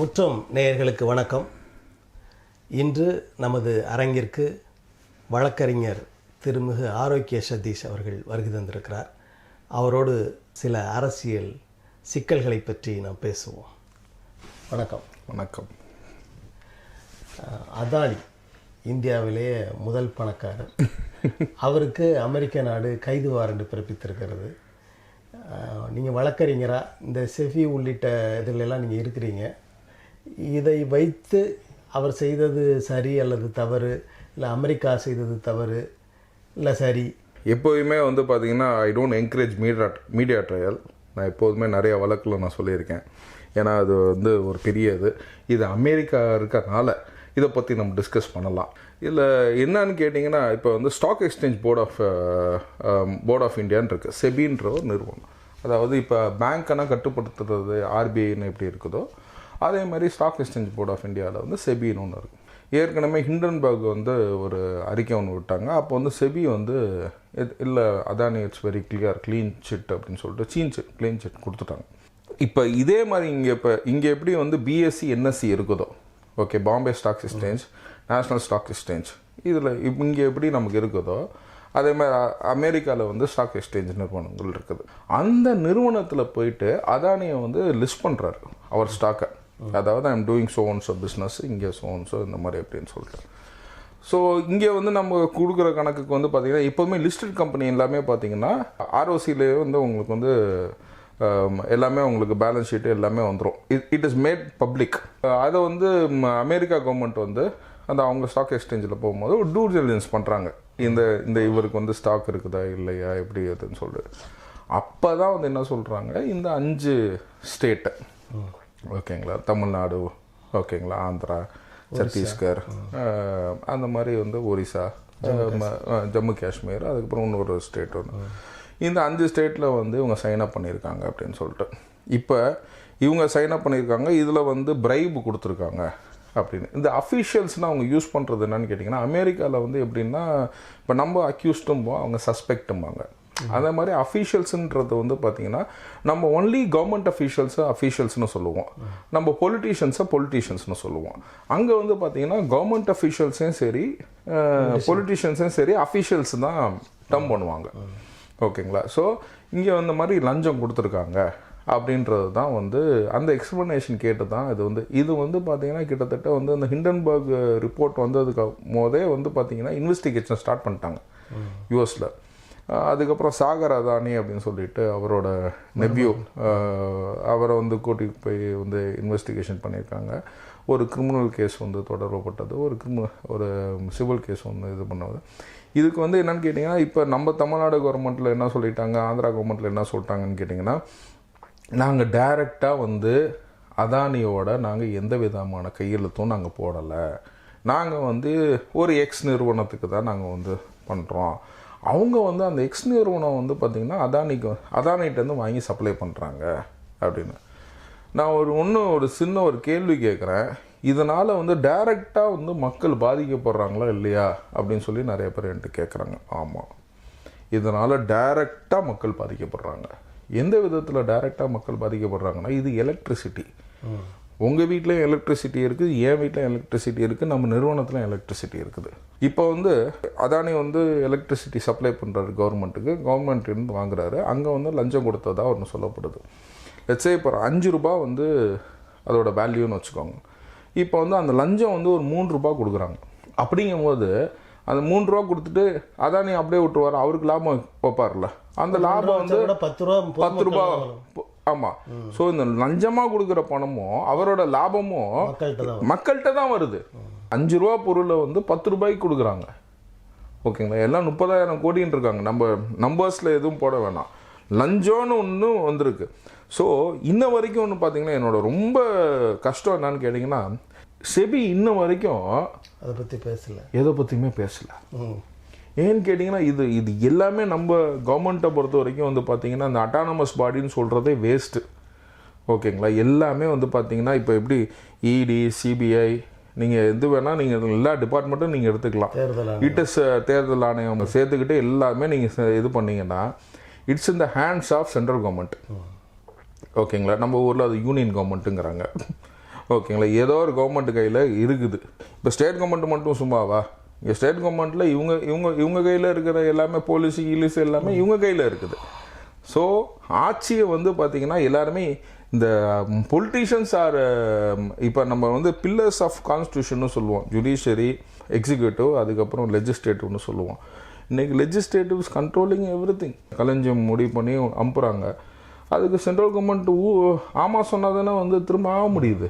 முற்றம் நேயர்களுக்கு வணக்கம். இன்று நமது அரங்கிற்கு வழக்கறிஞர் திருமிகு ஆரோக்கிய சதீஷ் அவர்கள் வருகை தந்திருக்கிறார். அவரோடு சில அரசியல் சிக்கல்களை பற்றி நாம் பேசுவோம். வணக்கம். வணக்கம். அதானி இந்தியாவிலேயே முதல் பணக்காரர். அவருக்கு அமெரிக்க நாடு கைது வாரண்டு பிறப்பித்திருக்கிறது. நீங்கள் வழக்கறிஞரா? இந்த செஃபி உள்ளிட்ட இதிலெல்லாம் நீங்கள் இருக்கிறீங்க. இதை வைத்து அவர் செய்தது சரி அல்லது தவறு இல்லை அமெரிக்கா செய்தது தவறு இல்லை சரி. எப்போதுமே வந்து பார்த்தீங்கன்னா I don't encourage media media trial நான் எப்போதுமே நிறைய வழக்கில் நான் சொல்லியிருக்கேன். ஏன்னா அது வந்து ஒரு பெரிய இது இது அமெரிக்கா இருக்கறனால இதை பற்றி நம்ம டிஸ்கஸ் பண்ணலாம். இதில் என்னன்னு கேட்டிங்கன்னா இப்போ வந்து stock exchange board of board of இந்தியான்னு இருக்குது செபின்ற ஒரு நிறுவனம். அதாவது இப்போ பேங்க்கெல்லாம் கட்டுப்படுத்துறது ஆர்பிஐன்னு எப்படி இருக்குதோ அதே மாதிரி ஸ்டாக் எக்ஸ்சேஞ்ச் போர்ட் ஆஃப் இந்தியாவில் வந்து செபின்னு ஒன்று இருக்குது ஏற்கனவே ஹிண்டன்பர்க் வந்து ஒரு அறிக்கை ஒன்று விட்டாங்க. அப்போ வந்து செபி வந்து இல்லை Adani it's very clear clean chit அப்படின்னு சொல்லிட்டு சீன் சிட் க்ளீன் சிட் கொடுத்துட்டாங்க. இப்போ இதே மாதிரி இங்கே இப்போ இங்கே எப்படி வந்து பிஎஸ்சி என்எஸ்சி இருக்குதோ? Okay Bombay stock exchange national stock exchange இதில் இங்கே எப்படி நமக்கு இருக்குதோ அதே மாதிரி அமெரிக்காவில் வந்து ஸ்டாக் எக்ஸ்சேஞ்ச் நிறுவனங்கள் இருக்குது. அந்த நிறுவனத்தில் போயிட்டு அதானியை வந்து லிஸ்ட் பண்ணுறாரு அவர் ஸ்டாக்கை அதாவது ஐம் டூயிங் சோன்ஸோ பிஸ்னஸ் இங்கே சோன்ஸோ இந்த மாதிரி அப்படின்னு சொல்லிட்டு. ஸோ இங்கே வந்து நம்ம கொடுக்குற கணக்குக்கு வந்து பார்த்தீங்கன்னா எப்போதுமே லிஸ்டட் கம்பெனி எல்லாமே பார்த்தீங்கன்னா ஆர்ஓசிலேயே வந்து உங்களுக்கு வந்து um, எல்லாமே உங்களுக்கு பேலன்ஸ் ஷீட்டு எல்லாமே வந்துடும் it it is made public அதை வந்து அமெரிக்கா கவர்மெண்ட் வந்து அந்த அவங்க ஸ்டாக் எக்ஸ்சேஞ்சில் போகும்போது ஒரு டூ டெலிஜென்ஸ் பண்ணுறாங்க இந்த இந்த இவருக்கு வந்து ஸ்டாக் இருக்குதா இல்லையா எப்படி அதுன்னு சொல்லிட்டு. அப்போ தான் வந்து என்ன சொல்கிறாங்க இந்த அஞ்சு ஸ்டேட்டை ஓகேங்களா? தமிழ்நாடு ஓகேங்களா? ஆந்திரா சத்தீஸ்கர் அந்த மாதிரி வந்து ஒரிசா ஜம்மு காஷ்மீர். அதுக்கப்புறம் இன்னொரு ஸ்டேட் ஒன்று இந்த அஞ்சு ஸ்டேட்டில் வந்து இவங்க சைன் அப் பண்ணியிருக்காங்க அப்படின்னு சொல்லிட்டு. இப்போ இவங்க சைன் அப் பண்ணியிருக்காங்க இதில் வந்து பிரைப் கொடுத்துருக்காங்க அப்படின்னு. இந்த அஃபீஷியல்ஸ்னால் அவங்க யூஸ் பண்ணுறது என்னன்னு கேட்டிங்கன்னா அமெரிக்காவில் வந்து எப்படின்னா இப்போ நம்ம அக்யூஸ்டும்போம் அவங்க சஸ்பெக்டும்பாங்க அதே மாதிரி அஃபீஷியல்ஸுன்றது வந்து பார்த்தீங்கன்னா நம்ம ஒன்லி கவர்மெண்ட் அஃபீஷியல்ஸை அஃபீஷியல்ஸ்னு சொல்லுவோம். நம்ம பொலிட்டீஷியன்ஸை பொலிட்டீஷியன்ஸ்னு சொல்லுவோம். அங்கே வந்து பார்த்தீங்கன்னா கவர்மெண்ட் அஃபீஷியல்ஸையும் சரி பொலிட்டீஷியன்ஸையும் சரி அஃபீஷியல்ஸ் தான் டம் பண்ணுவாங்க. ஓகேங்களா? ஸோ இங்கே அந்த மாதிரி லஞ்சம் கொடுத்துருக்காங்க அப்படின்றது தான் வந்து அந்த எக்ஸ்ப்ளனேஷன் கேட்டு தான் இது வந்து. இது வந்து பார்த்தீங்கன்னா கிட்டத்தட்ட வந்து அந்த ஹிண்டன்பர்க் ரிப்போர்ட் வந்ததுக்கு போதே வந்து பார்த்தீங்கன்னா இன்வெஸ்டிகேஷன் ஸ்டார்ட் பண்ணிட்டாங்க. யூஎஸில் அதுக்கப்புறம் சாகர் அதானி அப்படின்னு சொல்லிட்டு அவரோட நெப்யூ அவரை வந்து கூட்டிகிட்டு போய் வந்து இன்வெஸ்டிகேஷன் பண்ணியிருக்காங்க. ஒரு கிரிமினல் கேஸ் வந்து தொடரப்பட்டது ஒரு கிரிமினல் ஒரு சிவில் கேஸ் வந்து இது பண்ணது. இதுக்கு வந்து என்னன்னு கேட்டிங்கன்னா இப்போ நம்ம தமிழ்நாடு கவர்மெண்ட்டில் என்ன சொல்லிட்டாங்க? ஆந்திரா கவர்மெண்ட்டில் என்ன சொல்லிட்டாங்கன்னு கேட்டிங்கன்னா நாங்கள் டைரெக்டாக வந்து அதானியோட நாங்கள் எந்த விதமான கையெழுத்தும் நாங்கள் போடலை. நாங்கள் வந்து ஒரு எக்ஸ் நிறுவனத்துக்கு தான் நாங்கள் வந்து பண்ணுறோம் அவங்க வந்து அந்த எக்ஸ் நிறுவனம் வந்து பார்த்திங்கன்னா அதானிக்கு அதானிகிட்டேருந்து வாங்கி சப்ளை பண்ணுறாங்க அப்படின்னு. நான் ஒரு ஒன்று ஒரு சின்ன ஒரு கேள்வி கேட்குறேன் இதனால் வந்து டைரெக்டாக வந்து மக்கள் பாதிக்கப்படுறாங்களா இல்லையா? அப்படின்னு சொல்லி நிறைய பேர் என்கிட்ட கேட்குறாங்க ஆமாம் இதனால் டைரெக்டாக மக்கள் பாதிக்கப்படுறாங்க. எந்த விதத்தில் டைரெக்டாக மக்கள் பாதிக்கப்படுறாங்கன்னா இது எலக்ட்ரிசிட்டி உங்கள் வீட்லேயும் எலக்ட்ரிசிட்டி இருக்குது என் வீட்லையும் எலக்ட்ரிசிட்டி இருக்குது நம்ம நிறுவனத்துலையும் எலக்ட்ரிசிட்டி இருக்குது. இப்போ வந்து அதானி வந்து எலக்ட்ரிசிட்டி சப்ளை பண்ணுறாரு கவர்மெண்ட்டுக்கு கவர்மெண்ட் இருந்து வாங்குறாரு. அங்கே வந்து லஞ்சம் கொடுத்ததா ஒன்று சொல்லப்படுது. லட்சே இப்போ அஞ்சு ரூபா வந்து அதோட வேல்யூன்னு வச்சுக்கோங்க. இப்போ வந்து அந்த லஞ்சம் வந்து ஒரு மூணு ரூபா கொடுக்குறாங்க. அப்படிங்கும்போது அந்த மூணு ரூபா கொடுத்துட்டு அதானி அப்படியே விட்டுருவார். அவருக்கு லாபம் வைப்பார்ல. அந்த லாபம் வந்து பத்து ரூபா பத்து ரூபா ஆமாம் ஸோ இந்த லஞ்சமாக கொடுக்குற பணமும் அவரோட லாபமும் மக்கள்கிட்ட தான் வருது. அஞ்சு ரூபா பொருளை வந்து பத்து ரூபாய்க்கு கொடுக்குறாங்க. ஓகேங்களா? எல்லாம் முப்பதாயிரம் கோடின்னு இருக்காங்க. நம்ம நம்பர்ஸில் எதுவும் போட வேணாம். லஞ்சம்னு ஒன்று வந்திருக்கு. ஸோ இன்ன வரைக்கும் ஒன்று பார்த்தீங்கன்னா என்னோட ரொம்ப கஷ்டம் என்னன்னு கேட்டிங்கன்னா செபி இன்ன வரைக்கும் அதை பற்றி பேசல. எதை பற்றியுமே பேசல. ஏன்னு கேட்டிங்கன்னா இது இது எல்லாமே நம்ம கவர்மெண்ட்டை பொறுத்த வரைக்கும் வந்து பார்த்தீங்கன்னா அந்த அட்டானமஸ் பாடின்னு சொல்கிறதே வேஸ்ட்டு ஓகேங்களா? எல்லாமே வந்து பார்த்தீங்கன்னா இப்போ எப்படி இடி சிபிஐ நீங்கள் எது வேணால் நீங்கள் எல்லா டிபார்ட்மெண்ட்டும் நீங்கள் எடுத்துக்கலாம். இட்ஸ் தேர்தல் ஆணையம். சேர்த்துக்கிட்டு எல்லாமே நீங்கள் இது பண்ணீங்கன்னா it's in the hands of central government ஓகேங்களா? நம்ம ஊரில் அது யூனியன் கவர்மெண்ட்டுங்கிறாங்க ஓகேங்களா? ஏதோ ஒரு கவர்மெண்ட் கையில் இருக்குது. இப்போ ஸ்டேட் கவர்மெண்ட் மட்டும் சும்மாவா? இங்கே ஸ்டேட் கவர்மெண்ட்டில் இவங்க இவங்க இவங்க கையில் இருக்கிற எல்லாமே போலீஸு இங்கிலீஷ் எல்லாமே இவங்க கையில் இருக்குது. ஸோ ஆட்சியை வந்து பார்த்தீங்கன்னா எல்லாருமே இந்த பொலிட்டீஷியன்ஸ் ஆர் இப்போ நம்ம வந்து பில்லர்ஸ் ஆஃப் கான்ஸ்டியூஷன்னு சொல்லுவோம். ஜுடிஷியரி எக்ஸிக்யூட்டிவ் அதுக்கப்புறம் லெஜிஸ்லேட்டிவ்னு சொல்லுவோம். இன்றைக்கி லெஜிஸ்லேட்டிவ்ஸ் கண்ட்ரோலிங் எவ்ரி திங் கலைஞ்சம் முடிவு பண்ணி அனுப்புகிறாங்க அதுக்கு சென்ட்ரல் கவர்மெண்ட் ஊ ஆமாம் சொன்னால் தானே வந்து திரும்ப ஆக முடியுது.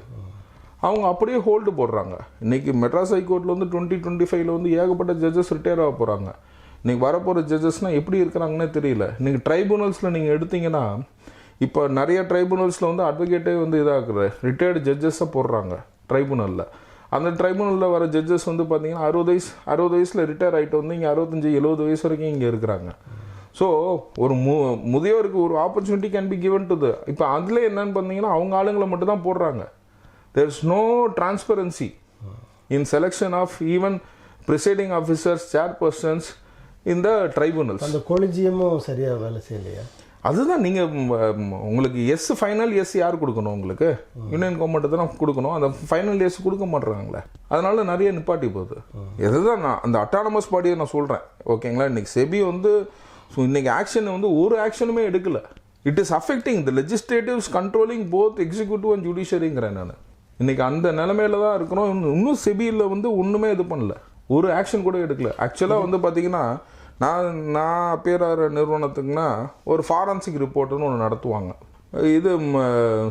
அவங்க அப்படியே ஹோல்டு போடுறாங்க. இன்றைக்கி மெட்ராஸ் ஹைகோர்ட்டில் வந்து டுவெண்ட்டி டுவெண்ட்டி ஃபைவ்ல வந்து ஏகப்பட்ட ஜட்ஜஸ் ரிட்டையர் ஆக போகிறாங்க இன்னைக்கு வரப்போகிற ஜட்ஜஸ்னால் எப்படி இருக்கிறாங்கன்னே தெரியல. இன்னைக்கு ட்ரைபுனல்ஸில் நீங்கள் எடுத்தீங்கன்னா இப்போ நிறைய ட்ரைபுனல்ஸில் வந்து அட்வொகேட்டே வந்து இதாக்குற ரிட்டையர்டு ஜட்ஜஸை போடுறாங்க ட்ரைபுனலில் அந்த ட்ரைபுனலில் வர ஜட்ஜஸ் வந்து பார்த்தீங்கன்னா அறுபது வயசு அறுபது வயசில் ரிட்டையர் ஆகிட்டு வந்து இங்கே அறுபத்தஞ்சி எழுபது வயசு வரைக்கும் இங்கே இருக்கிறாங்க. ஸோ ஒரு மு முதியோருக்கு ஒரு opportunity can be given to the இப்போ அதில் என்னென்னு பார்த்தீங்கன்னா அவங்க ஆளுங்களை மட்டும் தான் போடுறாங்க. There is no transparency in selection of even presiding officers chairpersons in the tribunals. அந்த கொலிஜியமும் சரியா வேலை செய்யலையா? அதுதான் நீங்கள் உங்களுக்கு எஸ் ஃபைனல் எஸ் யார் கொடுக்கணும் உங்களுக்கு? யூனியன் கவர்மெண்ட் தான் கொடுக்கணும். அந்த ஃபைனல் எஸ் கொடுக்க மாட்றாங்களே. அதனால நிறைய நிப்பாட்டி போகுது. இதுதான் நான் அந்த அட்டானமஸ் பாடியை நான் சொல்கிறேன் ஓகேங்களா இன்னைக்கு செபி வந்து ஸோ இன்னைக்கு ஆக்ஷன் வந்து ஒரு ஆக்ஷனுமே எடுக்கல. It is affecting the legislatives controlling both executive and ஜுடிஷியரிங்கிறேன் நான். இன்றைக்கி அந்த நிலமையில தான் இருக்கிறோம். இன்னும் இன்னும் செபியில் வந்து ஒன்றுமே இது பண்ணல. ஒரு ஆக்ஷன் கூட எடுக்கல. ஆக்சுவலாக வந்து பார்த்தீங்கன்னா நான் நான் பேராகிற நிறுவனத்துக்குன்னா ஒரு ஃபாரன்சிக் ரிப்போர்ட்டுன்னு ஒன்று நடத்துவாங்க. இது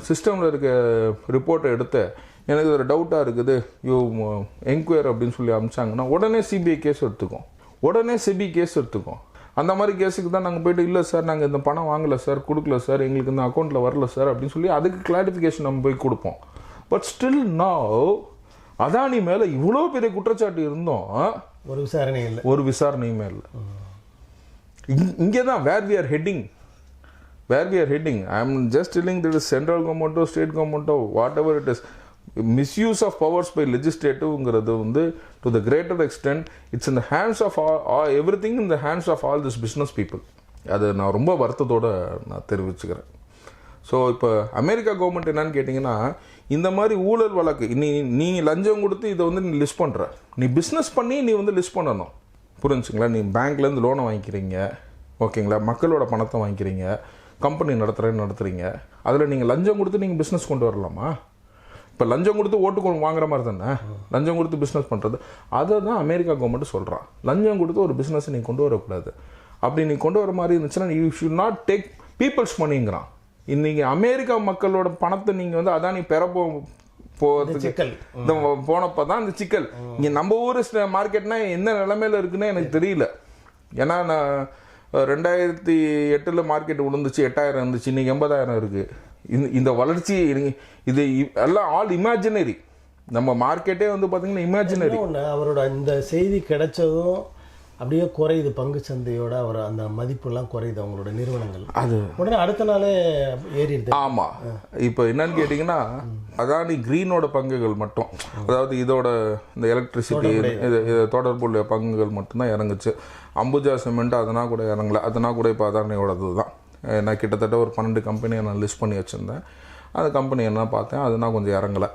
சிஸ்டமில் இருக்க ரிப்போர்ட்டை எடுத்து எனக்கு ஒரு டவுட்டாக இருக்குது யூ என்கொயர் அப்படின்னு சொல்லி அமிச்சாங்கன்னா உடனே சிபிஐ கேஸ் எடுத்துக்கும். உடனே சிபி கேஸ் எடுத்துக்கும். அந்த மாதிரி கேஸுக்கு தான் நாங்கள் போயிட்டு இல்லை சார் நாங்கள் இந்த பணம் வாங்கலை சார் கொடுக்கல சார் எங்களுக்கு இந்த அக்கௌண்ட்டில் வரல சார் அப்படின்னு சொல்லி அதுக்கு கிளாரிஃபிகேஷன் நம்ம போய் கொடுப்போம். பட் ஸ்டில் now அதானி மேலே இவ்வளோ பெரிய குற்றச்சாட்டு இருந்தோம். ஒரு விசாரணை இல்லை. ஒரு விசாரணையுமே இல்லை. இங்கே தான் where we are heading where we are heading I am just telling this is central கவர்மெண்ட்டோ state கவர்மெண்ட்டோ what ever it is misuse of powers by லெஜிஸ்லேட்டிவ்ங்கிறது வந்து to the greater extent it's in the hands of everything in the hands of all this business people அது நான் ரொம்ப வருத்தத்தோட நான் தெரிவிச்சுக்கிறேன். So இப்போ America government என்னன்னு கேட்டிங்கன்னா இந்த மாதிரி ஊழல் வழக்கு நீ நீ லஞ்சம் கொடுத்து இதை வந்து நீ லிஸ்ட் பண்ணுற நீ பிஸ்னஸ் பண்ணி நீ வந்து லிஸ்ட் பண்ணணும். புரிஞ்சுங்களா? நீ பேங்க்லேருந்து லோனை வாங்கிக்கிறீங்க. ஓகேங்களா? மக்களோட பணத்தை வாங்கிக்கிறீங்க. கம்பெனி நடத்துகிறேன்னு நடத்துகிறீங்க அதில் நீங்கள் லஞ்சம் கொடுத்து நீங்கள் பிஸ்னஸ் கொண்டு வரலாமா? இப்போ லஞ்சம் கொடுத்து ஓட்டு கொண்டு வாங்குற மாதிரி தானே? லஞ்சம் கொடுத்து பிஸ்னஸ் பண்ணுறது அதை தான் அமெரிக்கா கவர்மெண்ட் சொல்கிறான் லஞ்சம் கொடுத்து ஒரு பிஸ்னஸ் நீ கொண்டு வரக்கூடாது. அப்படி நீ கொண்டு வர மாதிரி இருந்துச்சுன்னா you should not take people's மணிங்கிறான் இன்னைக்கு அமெரிக்கா மக்களோட பணத்தை நீங்கள் வந்து அதான் நீ பெற போ போகிறதுக்கு சிக்கல். இந்த போனப்போ தான் இந்த சிக்கல். இங்கே நம்ம ஊர் மார்க்கெட்னா எந்த நிலைமையில இருக்குன்னு எனக்கு தெரியல. ஏன்னா நான் ரெண்டாயிரத்தி எட்டில் மார்க்கெட் விழுந்துச்சு எட்டாயிரம் இருந்துச்சு இன்னைக்கு எண்பதாயிரம் இருக்கு. இந்த இந்த வளர்ச்சி இது- எல்லாம் ஆல் இமேஜினரி நம்ம மார்க்கெட்டே வந்து பார்த்தீங்கன்னா இமேஜினரி ஒன்று அவரோட இந்த செய்தி கிடைச்சதும் அப்படியே குறையுது பங்கு சந்தையோட அவர் அந்த மதிப்புலாம் குறையுது அவங்களோட நிறுவனங்கள். அது. உடனே அடுத்த நாளே ஏறிடுது. ஆமா. இப்போ என்னன்னு கேட்டிங்கன்னா அதானி கிரீனோட பங்குகள் மட்டும். அதாவது இதோட இந்த எலக்ட்ரிசிட்டி இது இது தொடர்புள்ள பங்குகள் மட்டும்தான் இறங்குச்சு. அம்புஜா சிமெண்ட் அதனால் கூட இறங்கல. அதனால் கூட இப்போ அதானியோடது தான் நான் கிட்டத்தட்ட ஒரு பன்னெண்டு கம்பெனியை நான் லிஸ்ட் பண்ணி வச்சுருந்தேன். அந்த கம்பெனி என்ன பார்த்தேன். அதுனா கொஞ்சம் இறங்கலை.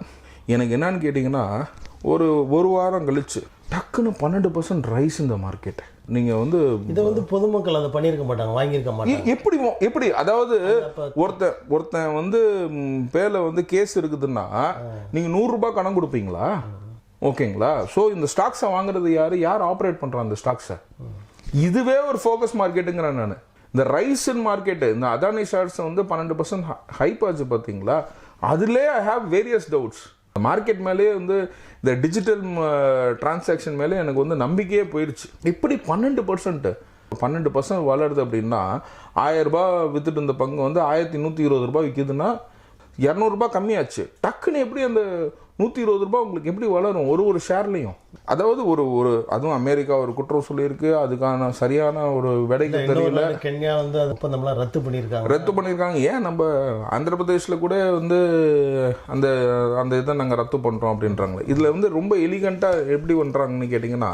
எனக்கு என்னன்னு கேட்டிங்கன்னா ஒரு ஒரு வாரம் கழிச்சு டக்குன்னு பன்னெண்டு பர்சன்ட் ரைஸ் இந்த மார்க்கெட் நீங்கள் வந்து இதை வந்து பொதுமக்கள் அதை பண்ணியிருக்க மாட்டாங்க வாங்கியிருக்க மாட்டாங்க. எப்படி எப்படி? அதாவது ஒருத்தன் ஒருத்தன் வந்து பேர்ல வந்து கேஸ் இருக்குதுன்னா நீங்க நூறு ரூபாய் கணக்கு கொடுப்பீங்களா? ஓகேங்களா? ஸோ இந்த ஸ்டாக்ஸை வாங்குறது யாரு? யார் ஆப்ரேட் பண்றான் இந்த ஸ்டாக்ஸை இதுவே ஒரு ஃபோக்கஸ் மார்க்கெட்டுங்கிறேன் நான். இந்த ரைசன் மார்க்கெட்டு இந்த அதானி ஷேர்ஸ் வந்து பன்னெண்டு பர்சன்ட் ஹைப் ஆச்சு பார்த்தீங்களா அதுலேயே I have various doubts market மேலேயே வந்து இந்த டிஜிட்டல் டிரான்சாக்ஷன் மேலே எனக்கு வந்து நம்பிக்கையே போயிடுச்சு இப்படி பன்னெண்டு பர்சன்ட் பன்னெண்டு பர்சன்ட் வளருது அப்படின்னா ஆயிரம் வித்துட்டு இருந்த பங்கு வந்து ஆயிரத்தி நூற்றி இருபது ரூபாய் விற்கிதுன்னா இரநூறுபா கம்மியாச்சு. டக்குன்னு எப்படி அந்த நூற்றி இருபது ரூபாய் உங்களுக்கு எப்படி வளரும்? ஒரு ஒரு ஷேர்லையும். அதாவது ஒரு ஒரு அதுவும் அமெரிக்கா ஒரு குற்றம் சொல்லியிருக்கு அதுக்கான சரியான ஒரு விடைக்கு தெரியல. கென்யா வந்து அது ஒப்பந்தம்லாம் ரத்து பண்ணியிருக்காங்க. ரத்து பண்ணியிருக்காங்க. ஏன் நம்ம ஆந்திர பிரதேஷ்ல கூட வந்து அந்த அந்த இதை நாங்கள் ரத்து பண்ணுறோம் அப்படின்றாங்களே. இதில் வந்து ரொம்ப எலிகண்ட்டாக எப்படி பண்ணுறாங்கன்னு கேட்டிங்கன்னா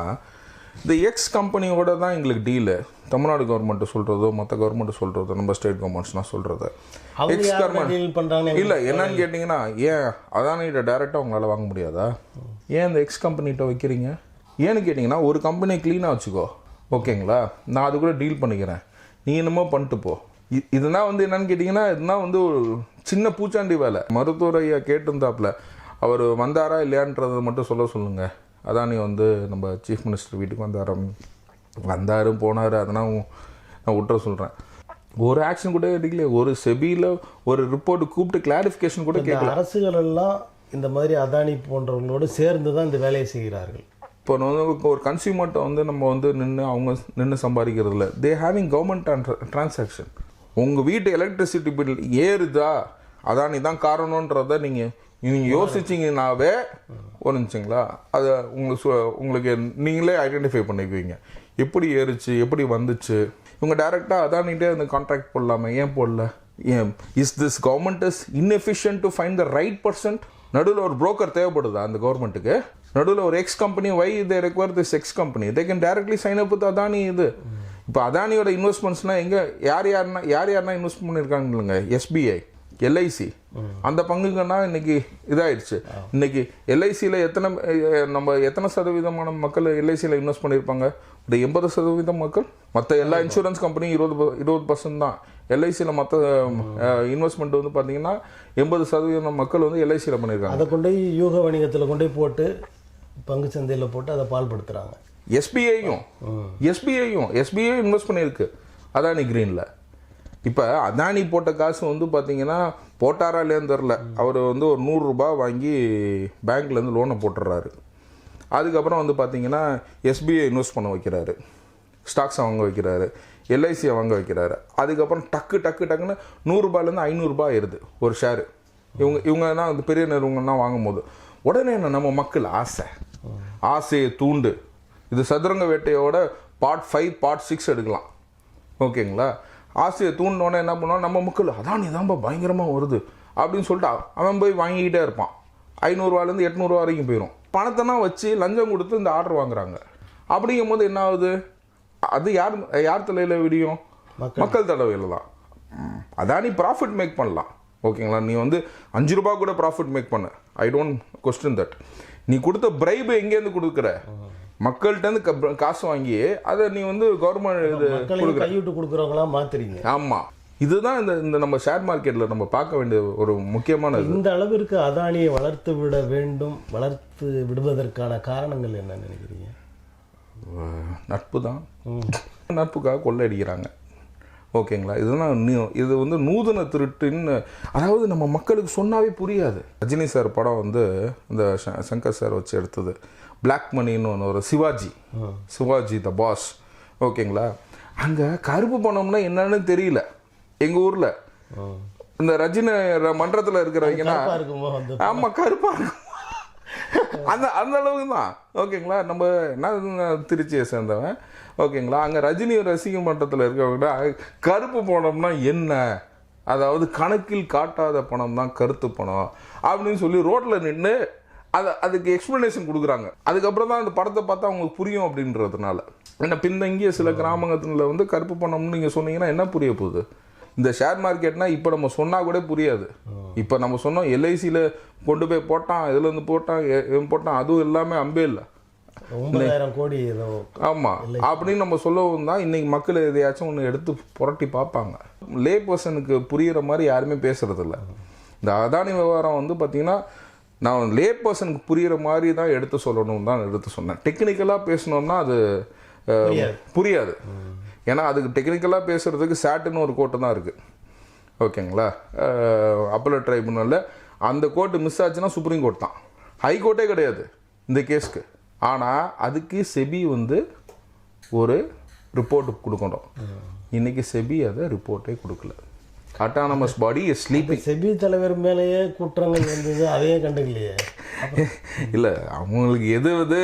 இந்த எக்ஸ் கம்பெனியோட தான் எங்களுக்கு டீலு தமிழ்நாடு கவர்மெண்ட் சொல்கிறதோ மற்ற கவர்மெண்ட் சொல்கிறதோ நம்ம ஸ்டேட் கவர்மெண்ட்ஸ்லாம் சொல்கிறது அவங்க எக்ஸ் கவர்மெண்ட் இல்லை என்னன்னு கேட்டிங்கன்னா ஏன் அதானிகிட்ட டேரெக்டாக உங்களால் வாங்க முடியாதா? ஏன் இந்த எக்ஸ் கம்பெனிகிட்ட வைக்கிறீங்க? ஏன்னு கேட்டிங்கன்னா ஒரு கம்பெனியை க்ளீனாக வச்சுக்கோ. ஓகேங்களா? நான் அது கூட டீல் பண்ணிக்கிறேன். நீ என்னமோ பண்ணிட்டு போ. இதுனா வந்து என்னன்னு கேட்டிங்கன்னா இதுனா வந்து ஒரு சின்ன பூச்சாண்டி வேலை. மருத்துவர் ஐயா கேட்டிருந்தாப்புல அவர் வந்தாரா இல்லையான்றதை மட்டும் சொல்ல சொல்லுங்க. அதானி வந்து நம்ம சீஃப் மினிஸ்டர் வீட்டுக்கு வந்தாரா வந்தார் போனார் அதெல்லாம் நான் விட்டுற சொல்கிறேன் ஒரு ஆக்ஷன் கூட எடுக்கல ஒரு செபியில் ஒரு ரிப்போர்ட் கூப்பிட்டு கிளாரிஃபிகேஷன் கூட இந்த அரசுகள் எல்லாம் இந்த மாதிரி அதானி போன்றவங்களோடு சேர்ந்து தான் இந்த வேலையை செய்கிறார்கள். இப்போ வந்து ஒரு கன்சியூமர்கிட்ட வந்து நம்ம வந்து நின்று அவங்க நின்று சம்பாதிக்கிறது இல்லை. தே ஹேவிங் கவர்மெண்ட் டிரான்சாக்ஷன் உங்கள் வீட்டு எலக்ட்ரிசிட்டி பில் ஏறுதா? அதானி தான் காரணன்றதை நீங்கள் நீங்கள் யோசிச்சிங்கனாவே ஒருந்துச்சுங்களா அதை உங்களுக்கு உங்களுக்கு நீங்களே ஐடென்டிஃபை பண்ணிக்குவீங்க. எப்படி ஏறுச்சு எப்படி வந்துச்சு? இவங்க டைரெக்டாக அதானிட்டே அந்த கான்ட்ராக்ட் போடலாமே? ஏன் போடல? ஏன்? Is this government is inefficient to find the right person நடுவில் ஒரு புரோக்கர் தேவைப்படுதா அந்த கவர்மெண்ட்டுக்கு நடுவில் ஒரு X company why they require this X company they can directly sign up with Adani இது. இப்போ அதானியோட இன்வெஸ்ட்மெண்ட்ஸ்னால் எங்கே யார் யாருன்னா யார் யாருன்னா இன்வெஸ்ட் பண்ணியிருக்காங்க எஸ்பிஐ எல்ஐசி. அந்த பங்குங்கன்னா இன்னைக்கு இதாயிடுச்சு. இன்னைக்கு எல்ஐசியில் எத்தனை நம்ம எத்தனை சதவீதமான மக்கள் எல்ஐசியில் இன்வெஸ்ட் பண்ணியிருப்பாங்க? ஒரு எண்பது சதவீதம் மக்கள். மற்ற எல்லா இன்சூரன்ஸ் கம்பெனியும் இருபது இருபது பர்சன்ட் தான். எல்ஐசியில் மற்ற இன்வெஸ்ட்மெண்ட் வந்து பார்த்தீங்கன்னா எண்பது சதவீதம் மக்கள் வந்து எல்ஐசியில் பண்ணியிருக்காங்க. அதை கொண்டு போய் யூக வணிகத்தில் கொண்டு போய் போட்டு பங்கு சந்தையில் போட்டு அதை பால்படுத்துகிறாங்க எஸ்பிஐயும் எஸ்பிஐயும் எஸ்பிஐ இன்வெஸ்ட் பண்ணியிருக்கு. அதானி கிரீனில். இப்போ அதானி போட்ட காசு வந்து பார்த்தீங்கன்னா போட்டாரா இல்லையான்னு தெரில அவர் வந்து ஒரு நூறுரூபா வாங்கி பேங்க்லேருந்து லோனை போட்டுடுறாரு. அதுக்கப்புறம் வந்து பார்த்தீங்கன்னா எஸ்பிஐ இன்வெஸ்ட் பண்ண வைக்கிறாரு. ஸ்டாக்ஸை வாங்க வைக்கிறாரு. எல்ஐசியை வாங்க வைக்கிறாரு. அதுக்கப்புறம் டக்கு டக்கு டக்குன்னு நூறுரூபாலேருந்து ஐநூறுரூபா ஆயிடுது ஒரு ஷேரு இவங்க இவங்கன்னா அந்த பெரிய நிறுவனங்கள்லாம் வாங்கும் போது உடனே என்ன நம்ம மக்கள் ஆசை. ஆசையை தூண்டு. இது சதுரங்க வேட்டையோட பார்ட் ஃபைவ் பார்ட் சிக்ஸ் எடுக்கலாம். ஓகேங்களா ஆசையை தூண்டினோடனே என்ன பண்ணுவோம் நம்ம மக்கள் அதான் இதான்பா பயங்கரமாக வருது. அப்படின்னு சொல்லிட்டு அவன் போய் வாங்கிக்கிட்டே இருப்பான். ஐநூறுரூவாலேருந்து எட்நூறுவா வரைக்கும் போயிடும் பணத்தெல்லாம் வச்சு லஞ்சம் கொடுத்து இந்த ஆர்டர் வாங்குறாங்க. அப்படிங்கும்போது என்ன ஆகுது? அது யார் யார் தலையில் விடியும்? மக்கள். தலைவையில் தான். அதான் நீ ப்ராஃபிட் மேக் பண்ணலாம். ஓகேங்களா? நீ வந்து அஞ்சு ரூபா கூட ப்ராஃபிட் மேக் பண்ண. ஐ டோன்ட் கொஸ்டின் தட் நீ கொடுத்த பிரைபு எங்கேருந்து கொடுக்குற? மக்கள்கிட்டருந்து க- காசு வாங்கி அதை நீ வந்து கவர்மெண்ட் இது கைவிட்டு கொடுக்குறவங்களாம் மாத்துறீங்க. ஆமாம் இதுதான் இந்த இந்த நம்ம ஷேர் மார்க்கெட்டில் நம்ம பார்க்க வேண்டிய ஒரு முக்கியமான இந்த அளவிற்கு அதானியை வளர்த்து விட வேண்டும் வளர்த்து விடுவதற்கான காரணங்கள் என்ன நினைக்கிறீங்க? நட்பு தான் நட்புக்காக கொள்ளையடிக்கிறாங்க. ஓகேங்களா? நியூ- இது வந்து நூதன திருட்டுன்னு அதாவது நம்ம மக்களுக்கு சொன்னாவே புரியாது. ரஜினி சார் படம் வந்து இந்த சங்கர் சார் வச்சு எடுத்தது. பிளாக் மணின்னு ஒன்று ஒரு சிவாஜி. சிவாஜி த பாஸ் ஓகேங்களா? அங்கே கருப்பு பணம்னா என்னன்னு தெரியல. எங்கள் ஊரில். இந்த ரஜினி மன்றத்தில் இருக்கிறவங்கன்னா கருப்பா இருக்குமோ வந்து ஆமா கருப்பா இருக்கும். அந்த அந்த அளவுக்கு தான் ஓகேங்களா? நம்ம நான் திருச்சியை சேர்ந்தவன்? ஓகேங்களா? அங்கே ரஜினி ரசிக மன்றத்தில் இருக்கவங்க கருப்பு பணம்னா என்ன? அதாவது கணக்கில் காட்டாத பணம் தான் கருத்து பணம். அப்படின்னு சொல்லி ரோட்டில் நின்று அதை அதுக்கு எக்ஸ்ப்ளனேஷன் கொடுக்குறாங்க. அதுக்கப்புறம் தான் அந்த படத்தை பார்த்தா அவங்களுக்கு புரியும் அப்படின்றதுனால. ஏன்னா பின்தங்கிய சில கிராமங்கத்தில் வந்து கருப்பு பணம்னு நீங்கள் சொன்னீங்கன்னா என்ன புரிய போகுது? இந்த ஷேர் மார்க்கெட்னா இப்போ நம்ம சொன்னால் கூட புரியாது. இப்போ நம்ம சொன்னோம் எல்ஐசியில் கொண்டு போய் போட்டான் இதில் இருந்து போட்டான் போட்டான் அதுவும் எல்லாமே அம்பே இல்லை. கோடி ஆமாம் அப்படின்னு நம்ம சொல்லவும் தான் இன்னைக்கு மக்கள் எதையாச்சும் ஒன்று எடுத்து புரட்டி பார்ப்பாங்க. லே பர்சனுக்கு புரியிற மாதிரி யாருமே பேசுறது இல்ல இந்த அதானி விவகாரம் வந்து பார்த்தீங்கன்னா நான் லே பர்சனுக்கு புரியிற மாதிரி தான் எடுத்து சொல்லணும் தான் எடுத்து சொன்னேன். டெக்னிக்கலாக பேசணும்னா அது புரியாது. ஏன்னா அதுக்கு டெக்னிக்கலாக பேசுறதுக்கு சாட்டுன்னு ஒரு கோர்ட்டு தான் இருக்குது ஓகேங்களா? அப்பலட் ட்ரைபுனலில் அந்த கோர்ட்டு மிஸ் ஆச்சுன்னா சுப்ரீம் கோர்ட் தான். ஹை கோர்ட்டே கிடையாது இந்த கேஸ்க்கு ஆனால் அதுக்கு செபி வந்து ஒரு ரிப்போர்ட் கொடுக்கணும். இன்னைக்கு செபி அதை ரிப்போர்ட்டே கொடுக்கல. Autonomous body is sleeping SEBI தலைவர் மேலேயே குற்றங்கள் வந்தது அதையே கண்டுக்கலையே. இல்லை அவங்களுக்கு எது எது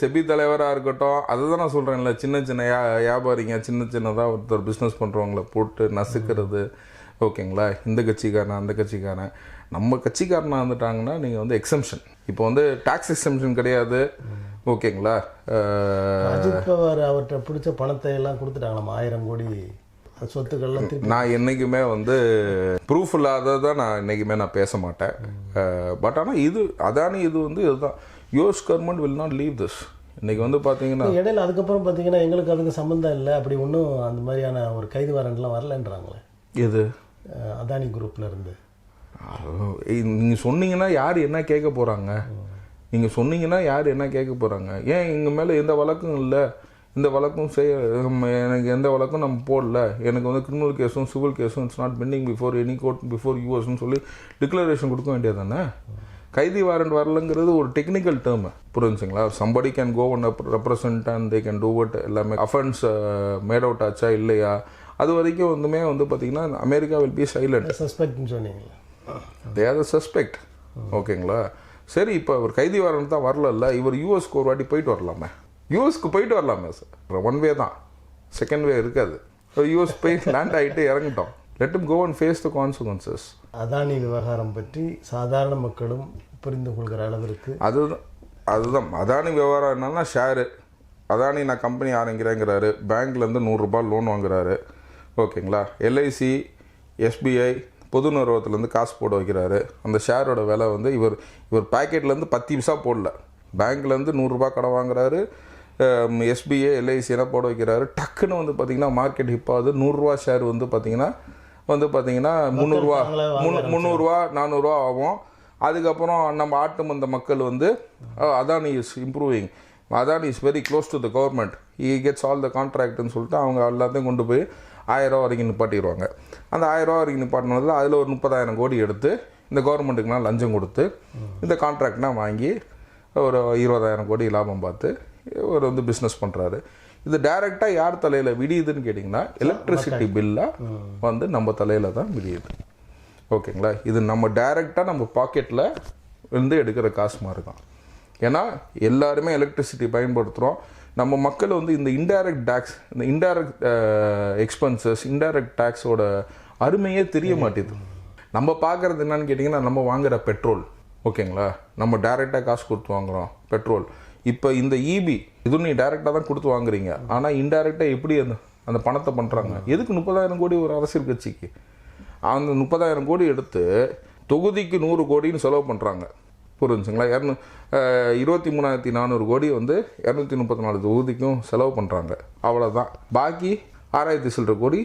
செபி தலைவராக இருக்கட்டும் அதை தான் நான் சொல்கிறேன்ல சின்ன சின்ன யா வியாபாரிங்க சின்ன சின்னதாக ஒருத்தர் பிஸ்னஸ் பண்ணுறவங்கள போட்டு நசுக்கிறது. ஓகேங்களா? இந்த கட்சிக்காரன் அந்த கட்சிக்காரன். நம்ம கட்சிக்காரனாக இருந்துட்டாங்கன்னா நீங்கள் வந்து எக்ஸம்ஷன் இப்போ வந்து டாக்ஸ் எக்ஸம்ஷன் கிடையாது. ஓகேங்களா? அஜித் பவார் அவர்கிட்ட பிடிச்ச பணத்தை எல்லாம் கொடுத்துட்டாங்களாம்? ஆயிரம் கோடி. சொத்துக்கள்லாம் நான் என்றைக்குமே வந்து ப்ரூஃப் இல்லாததை நான் என்றைக்குமே நான் பேச மாட்டேன். பட் ஆனால் இது அதானி இது வந்து இதுதான். யோஸ் government will not leave this இன்னைக்கு வந்து பார்த்தீங்கன்னா இடையில அதுக்கப்புறம் பார்த்தீங்கன்னா எங்களுக்கு அதுக்கு சம்மந்தம் இல்லை அப்படி ஒன்றும் அந்த மாதிரியான ஒரு கைது வாரண்ட்லாம் வரலன்றாங்களே. அஹ் அதானி குரூப்ல இருந்து. நீங்கள் சொன்னீங்கன்னா யார் என்ன கேட்க போகிறாங்க நீங்கள் சொன்னீங்கன்னா யார் என்ன கேட்க போகிறாங்க ஏன் எங்கள் மேலே எந்த வழக்கும் இல்லை? இந்த வழக்கும் செய்ய எனக்கு எந்த வழக்கும் நம்ம போடல. எனக்கு வந்து கிரிமினல் கேஸும் சிவில் கேஸும் it's not pending before any court before யூஎஸ்னு சொல்லி டிக்ளரேஷன் கொடுக்க வேண்டியது தானே கைதி வாரண்ட் வரலங்கிறது ஒரு டெக்னிக்கல் டேர்ம் புரிஞ்சுங்களா? Somebody can go on represent and they can do what எல்லாமே அஃபென்ஸ் மேட் அவுட் ஆச்சா இல்லையா? அது வரைக்கும் வந்துமே வந்து பார்த்தீங்கன்னா அமெரிக்கா வில் பி சைலண்ட் சஸ்பெக்ட்னு சொன்னீங்களா. தே ஆர் சஸ்பெக்ட் ஓகேங்களா சரி இப்போ அவர் கைதி வாரண்ட் தான் வரல இவர் யூஎஸ்க்கு ஒரு வாட்டி போயிட்டு வரலாமே. யூஎஸ்க்கு போயிட்டு வரலாமே சார் ஒன் வே தான். செகண்ட் வே இருக்காது. யூஎஸ் போய் லேண்ட் ஆகிட்டு இறங்கிட்டோம். Let go and face the consequences Adani விவகாரம் பற்றி சாதாரண மக்களும் புரிந்து கொள்கிற அளவிற்கு அதுதான் அதுதான். அதானி விவகாரம் என்னன்னா ஷேரு அதானி நான் கம்பெனி ஆரம்பிக்கிறேங்கிறாரு. பேங்க்லேருந்து நூறுரூபா லோன் வாங்குறாரு. ஓகேங்களா எல்ஐசி எஸ்பிஐ பொது நிறுவனத்துலேருந்து காசு போட வைக்கிறாரு. அந்த ஷேரோட விலை வந்து இவர் இவர் பாக்கெட்லேருந்து பத்து பைசா போடல. பேங்க்லேருந்து நூறுரூபா கடன் வாங்குறாரு. எஸ்பிஐ எல்ஐசி எல்லாம் போட வைக்கிறாரு. டக்குன்னு வந்து பார்த்தீங்கன்னா மார்க்கெட் இப்போ அது நூறுரூவா ஷேர் வந்து பார்த்தீங்கன்னா வந்து பார்த்தீங்கன்னா முந்நூறுரூவா முன் முந்நூறுரூவா நானூறுரூவா ஆகும். அதுக்கப்புறம் நம்ம ஆட்டு மந்த மக்கள் வந்து "Oh, Adani is improving Adani is very close to the government he gets all the கான்ட்ராக்ட்னு சொல்லிட்டு அவங்க எல்லாத்தையும் கொண்டு போய் ஆயிரம் ரூபா வரைக்கும் நிப்பாட்டிடுவாங்க. அந்த ஆயிரம் ரூபா வரைக்கும் நிப்பாட்டினதில் அதில் ஒரு முப்பதாயிரம் கோடி எடுத்து இந்த கவர்மெண்ட்டுக்குலாம் லஞ்சம் கொடுத்து இந்த கான்ட்ராக்ட்லாம் வாங்கி ஒரு இருபதாயிரம் கோடி லாபம் பார்த்து ஒரு வந்து பிஸ்னஸ் பண்ணுறாரு இது டைரெக்டாக யார் தலையில் விடியுதுன்னு கேட்டிங்கன்னா எலக்ட்ரிசிட்டி பில்லாக வந்து நம்ம தலையில் தான் விடியுது. ஓகேங்களா? இது நம்ம டைரெக்டாக நம்ம பாக்கெட்டில் இருந்து எடுக்கிற காசு மாதிரி தான் ஏன்னா எல்லாருமே எலக்ட்ரிசிட்டி பயன்படுத்துகிறோம் நம்ம மக்கள் வந்து இந்த இன்டைரக்ட் டேக்ஸ் இந்த இன்டைரக்ட் எக்ஸ்பென்சஸ் இன்டைரக்ட் டேக்ஸோட அருமையே தெரிய மாட்டேது. நம்ம பார்க்குறது என்னன்னு கேட்டிங்கன்னா நம்ம வாங்குற பெட்ரோல் ஓகேங்களா? நம்ம டைரெக்டாக காசு கொடுத்து வாங்குறோம் பெட்ரோல் இப்போ இந்த இபி இது நீ டைரெக்டாக தான் கொடுத்து வாங்குறீங்க. ஆனால் இன்டைரக்டாக எப்படி அந்த அந்த பணத்தை பண்ணுறாங்க எதுக்கு முப்பதாயிரம் கோடி ஒரு அரசியல் கட்சிக்கு? அந்த முப்பதாயிரம் கோடி எடுத்து தொகுதிக்கு நூறு கோடின்னு செலவு பண்ணுறாங்க புரிஞ்சுங்களா? இரநூ இருபத்தி மூணாயிரத்தி நானூறு கோடி வந்து இரநூத்தி முப்பத்தி நாலு தொகுதிக்கும் செலவு பண்ணுறாங்க அவ்வளோதான் பாக்கி ஆறாயிரத்தி சில்லற கோடி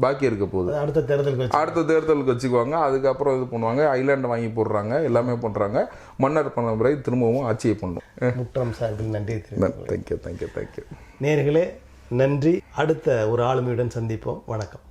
பாக்கி இருக்க போகுது. அடுத்த தேர்தலுக்கு அடுத்த தேர்தலுக்கு வச்சுக்குவாங்க. அதுக்கப்புறம் இது பண்ணுவாங்க. ஐலாண்டை வாங்கி போடுறாங்க. எல்லாமே பண்ணுறாங்க மன்னர் பண்ண பிறகு திரும்பவும் ஆட்சியை பண்ணும். முற்றம் சார்பில் நன்றி தேங்க்யூ தேங்க்யூ தேங்க்யூ நேர்களே நன்றி. அடுத்த ஒரு ஆளுமையுடன் சந்திப்போம். வணக்கம்.